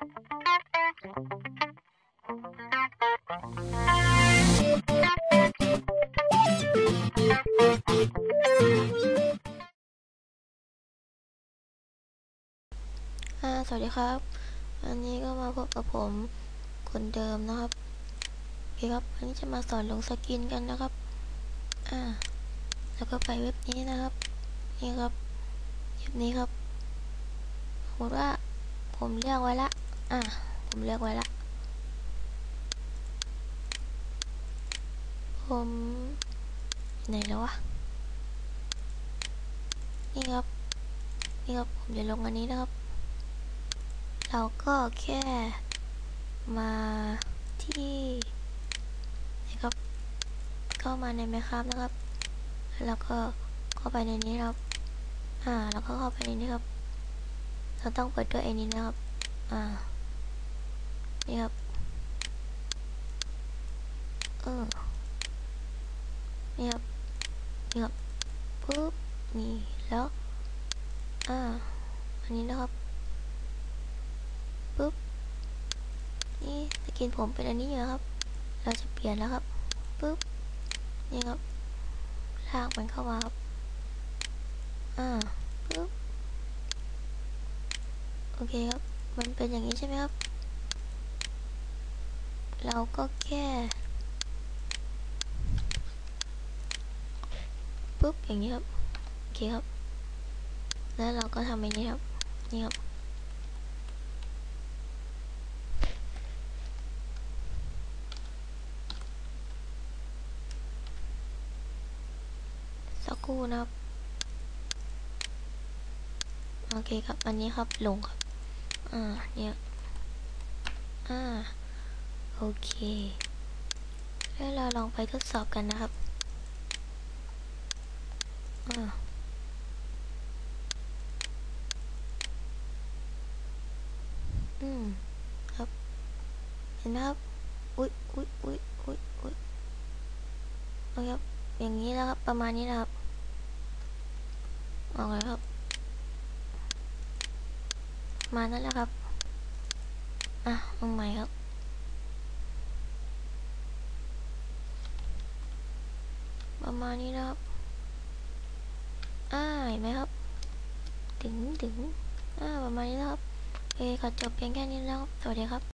สวัสดีครับ อันนี้ก็มาพบกับผมคนเดิมนะครับโอเคครับวันนี้จะมาสอนลงสกินกันนะครับ อ่า แล้วก็ไปเว็บนี้นะครับ นี่ครับ เว็บนี้ครับสมมติว่าผมเลือกไว้ละ อ่าผมเลือกไว้ละ ผมไหนแล้ววะ นี่ครับ นี่ครับ ผมจะลงอันนี้นะครับ เราก็แค่มาที่นะครับเข้ามาในไหมครับนะครับ แล้วก็เข้าไปในนี้ครับ อ่า แล้วก็เข้าไปในนี้ครับ เราต้องเปิดด้วยไอ้นี้นะครับ อ่า นี่ครับ เออ นี่ครับ นี่ครับ ปุ๊บ นี่แล้ว อ่า อันนี้นะครับปุ๊บ นี่สกินผมเป็นอันนี้อยู่ครับ เราจะเปลี่ยนแล้วครับปุ๊บ นี่ครับ ลากมันเข้ามาครับ อ่าปุ๊บ โอเคครับ มันเป็นอย่างนี้ใช่ไหมครับ เราก็แค่ปุ๊บอย่างนี้ครับโอเคครับ แล้วเราก็ทำอย่างนี้ครับนี่ครับสักครู่นะครับโอเคครับ อันนี้ครับลงครับ อ่าเนี่ยอ่า โอเค แล้วเราลองไปทดสอบกันนะครับอ่าอืมครับ เห็นไหมครับ อุ๊ยอุ๊ยอุ๊ยอุ๊ยอุ๊ยโอเคครับ อย่างนี้แล้วครับ ประมาณนี้นะครับออกเลยครับมานั่นแหละครับ อะเอาใหม่ครับ ประมาณนี้นะครับอ่าเห็นไหมครับ ถึงถึงอ่าประมาณนี้นะครับโอเคขอจบเพียงแค่นี้แล้วครับ สวัสดีครับ